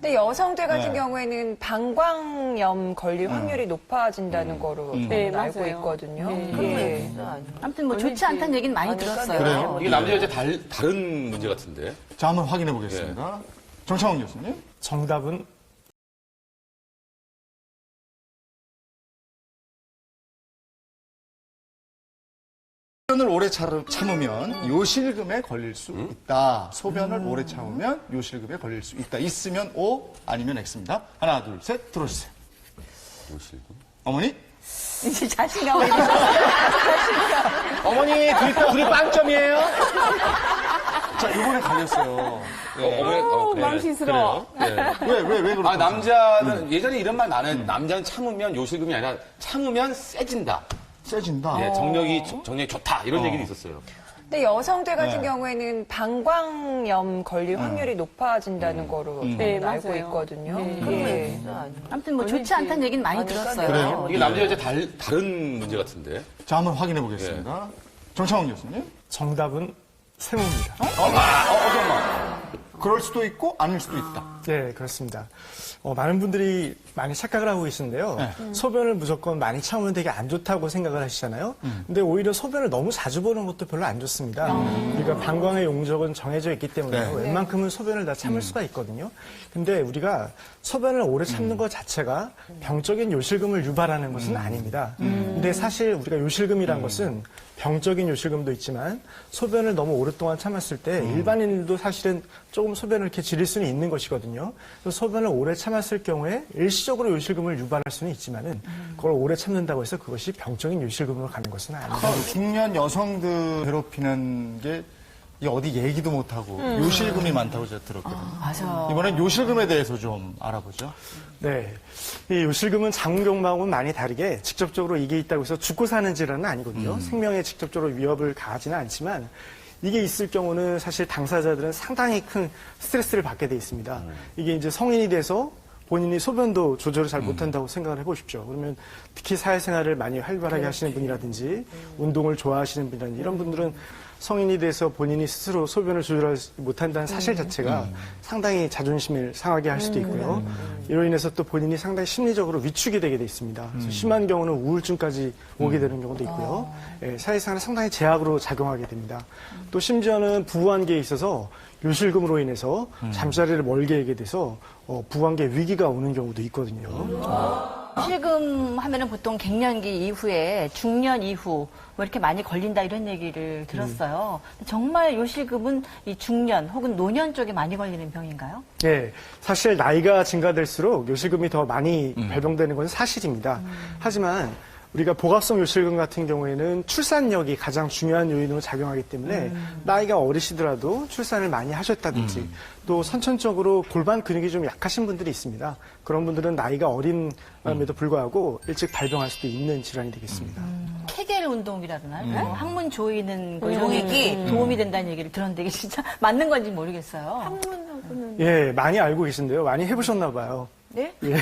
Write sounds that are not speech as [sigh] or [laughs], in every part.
근데 여성들 같은 네. 경우에는 방광염 걸릴 확률이 높아진다는 거로 네, 알고 맞아요. 있거든요. 네. 예. 아무튼 뭐 좋지 않다는 얘기는 많이 들었어요. 그래요? 이게 남자 여자 달, 다른 문제 같은데. 자, 한번 확인해 보겠습니다. 정창훈 교수님. 정답은 소변을 오래 차- 참으면 요실금에 걸릴 수 있다. 소변을 오래 참으면 요실금에 걸릴 수 있다. 있으면 O, 아니면 X입니다. 하나, 둘, 셋, 들어주세요. 요실금. 어머니? 이제 자신감을 어머니 둘이, 둘이 빵점이에요? 자, 이번에 갈렸어요. 어, 어머니, 어. 망신스러워. 그래요? 네. 왜, 왜, 왜 그렇게? 아, 남자는, 예전에 이런 말 많아요. 남자는 참으면 요실금이 아니라 참으면 세진다. 세진다. 예, 정력이, 정력이 좋다. 이런 얘기도 있었어요. 근데 여성들 같은 네. 경우에는 방광염 걸릴 확률이 높아진다는 거로 네, 알고 맞아요. 있거든요. 네. 예. 아무튼 뭐 좋지 않다는 얘기는 많이 들었어요. 그래요? 이게 남자 여자 달, 다른 문제 같은데. 자, 한번 확인해 보겠습니다. 정창훈 교수님. 정답은 세모입니다. 그럴 수도 있고, 아닐 수도 있다. 네, 그렇습니다. 어, 많은 분들이 많이 착각을 하고 계시는데요. 소변을 무조건 많이 참으면 되게 안 좋다고 생각을 하시잖아요. 근데 오히려 소변을 너무 자주 보는 것도 별로 안 좋습니다. 우리가 방광의 용적은 정해져 있기 때문에 네. 웬만큼은 소변을 다 참을 수가 있거든요. 근데 우리가 소변을 오래 참는 것 자체가 병적인 요실금을 유발하는 것은 아닙니다. 근데 사실 우리가 요실금이란 것은 병적인 요실금도 있지만 소변을 너무 오랫동안 참았을 때 일반인들도 사실은 조금 소변을 이렇게 지릴 수는 있는 것이거든요. 그래서 소변을 오래 참았을 경우에 일시적으로 요실금을 유발할 수는 있지만은 그걸 오래 참는다고 해서 그것이 병적인 요실금으로 가는 것은 아닙니다. 중년 여성들 괴롭히는 게 이게 어디 얘기도 못하고 요실금이 많다고 제가 들었거든요. 맞아. 이번엔 요실금에 대해서 좀 알아보죠. 네. 이 요실금은 장운경마하고는 많이 다르게 직접적으로 이게 있다고 해서 죽고 사는 질환은 아니거든요. 생명에 직접적으로 위협을 가하지는 않지만 이게 있을 경우는 사실 당사자들은 상당히 큰 스트레스를 받게 돼 있습니다. 이게 이제 성인이 돼서 본인이 소변도 조절을 잘 못한다고 생각을 해보십시오. 그러면 특히 사회생활을 많이 활발하게 하시는 분이라든지 운동을 좋아하시는 분이라든지 이런 분들은 성인이 돼서 본인이 스스로 소변을 조절하지 못한다는 사실 자체가 상당히 자존심을 상하게 할 수도 있고요. 이로 인해서 또 본인이 상당히 심리적으로 위축이 되게 돼 있습니다. 그래서 심한 경우는 우울증까지 오게 되는 경우도 있고요. 예, 사회생활에 상당히 제약으로 작용하게 됩니다. 또 심지어는 부부관계에 있어서 요실금으로 인해서 잠자리를 멀게 하게 돼서 어, 부부관계 위기가 오는 경우도 있거든요. 실금 하면은 보통 갱년기 이후에 중년 이후 뭐 이렇게 많이 걸린다 이런 얘기를 들었어요. 정말 요실금은 이 중년 혹은 노년 쪽에 많이 걸리는 병인가요? 네, 사실 나이가 증가될수록 요실금이 더 많이 발병되는 것은 사실입니다. 하지만 우리가 복합성 요실금 같은 경우에는 출산력이 가장 중요한 요인으로 작용하기 때문에 나이가 어리시더라도 출산을 많이 하셨다든지 또 선천적으로 골반 근육이 좀 약하신 분들이 있습니다. 그런 분들은 나이가 어림에도 불구하고 일찍 발병할 수도 있는 질환이 되겠습니다. 케겔 운동이라 그러나요? 뭐 항문 조이는 거 이런 게 도움이 된다는 얘기를 들었는데 이게 진짜 [laughs] 맞는 건지 모르겠어요. 항문하고는 예, 많이 알고 계신데요. 많이 해보셨나 봐요. 네? 네,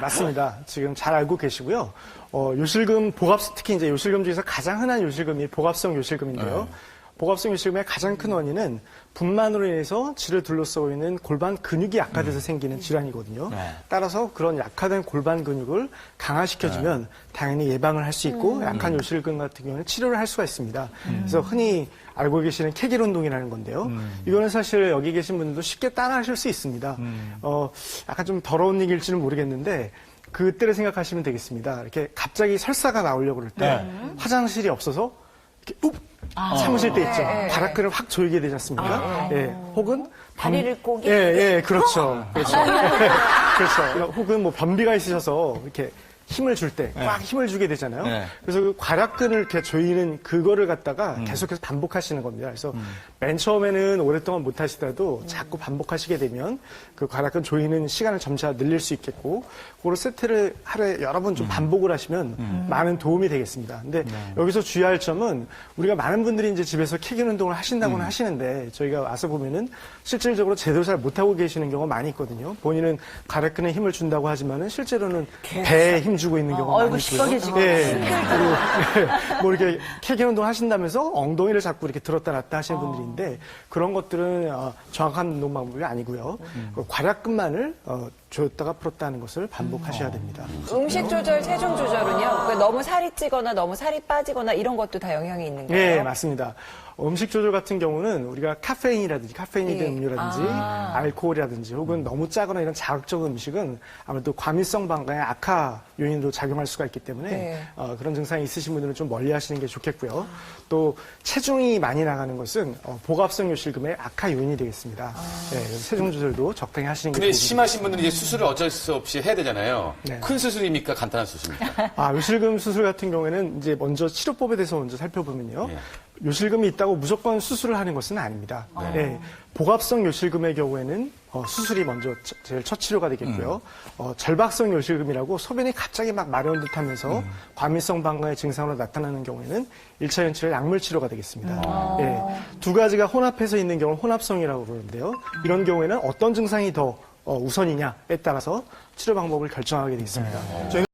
맞습니다. 지금 잘 알고 계시고요. 어, 요실금 복합 특히 이제 요실금 중에서 가장 흔한 요실금이 복합성 요실금인데요. 복합성 요실금의 가장 큰 원인은 분만으로 인해서 질을 둘러싸고 있는 골반 근육이 약화돼서 생기는 질환이거든요. 따라서 그런 약화된 골반 근육을 강화시켜주면 당연히 예방을 할 수 있고 약한 요실금 같은 경우는 치료를 할 수가 있습니다. 그래서 흔히 알고 계시는 케겔 운동이라는 건데요. 이거는 사실 여기 계신 분들도 쉽게 따라하실 수 있습니다. 어, 약간 좀 더러운 얘기일지는 모르겠는데 그때를 생각하시면 되겠습니다. 이렇게 갑자기 설사가 나오려고 그럴 때 화장실이 없어서 이렇게 욱 참으실 때 있죠. 바라크를 확 조이게 되지 않습니까? 예. 혹은 변- 다리를 꼬게? 예, 예, 그렇죠. 그렇죠. [laughs] 그렇죠. 혹은 뭐 변비가 있으셔서 이렇게 힘을 줄 때 꽉 힘을 주게 되잖아요. 네. 그래서 그 괄약근을 이렇게 조이는 그거를 갖다가 계속해서 반복하시는 겁니다. 그래서 맨 처음에는 오랫동안 못 하시더라도 자꾸 반복하시게 되면 그 괄약근 조이는 시간을 점차 늘릴 수 있겠고 그걸 세트를 하루에 여러 번 좀 반복을 하시면 많은 도움이 되겠습니다. 근데 여기서 주의할 점은 우리가 많은 분들이 이제 집에서 케겔 운동을 하신다고는 하시는데 저희가 와서 보면은 실질적으로 제대로 잘 못하고 계시는 경우가 많이 있거든요. 본인은 괄약근에 힘을 준다고 하지만은 실제로는 배에 힘 주고 있는 경우가 얼굴 많고요. 시뻘개지고 예. [laughs] 그리고 예, [laughs] 뭐 이렇게 케이크 운동 하신다면서 엉덩이를 자꾸 이렇게 들었다 놨다 하시는 분들인데 그런 것들은 어, 정확한 운동 방법이 아니고요. 그 괄약근만을 어, 조였다가 풀었다 하는 것을 반복하셔야 됩니다. 음식 조절, 체중 조절은요. 너무 살이 찌거나 너무 살이 빠지거나 이런 것도 다 영향이 있는 거예요. 예, 맞습니다. 음식 조절 같은 경우는 우리가 카페인이라든지 카페인이 된 예. 음료라든지 아. 알코올이라든지 혹은 너무 짜거나 이런 자극적 음식은 아무래도 과민성 방광의 악화 요인으로 작용할 수가 있기 때문에 네. 어, 그런 증상이 있으신 분들은 좀 멀리 하시는 게 좋겠고요. 또 체중이 많이 나가는 것은 어, 보갑성 요실금의 악화 요인이 되겠습니다. 예, 그래서 체중 조절도 적당히 하시는 게 좋습니다. 심하신 분들은 이제 수술을 어쩔 수 없이 해야 되잖아요. 네. 큰 수술입니까? 간단한 수술입니까? 아, 요실금 수술 같은 경우에는 이제 먼저 치료법에 대해서 먼저 살펴보면요. 예. 요실금이 있다고 무조건 수술을 하는 것은 아닙니다. 예, 보갑성 요실금의 경우에는 어, 수술이 먼저 첫- 제일 첫 치료가 되겠고요. 어, 절박성 요실금이라고 소변이 갑자기 막 마려운 듯 하면서 과민성 방광의 증상으로 나타나는 경우에는 일차 연치료 약물 치료가 되겠습니다. 예, 두 가지가 혼합해서 있는 경우는 혼합성이라고 그러는데요. 이런 경우에는 어떤 증상이 더 어, 우선이냐에 따라서 치료 방법을 결정하게 되겠습니다.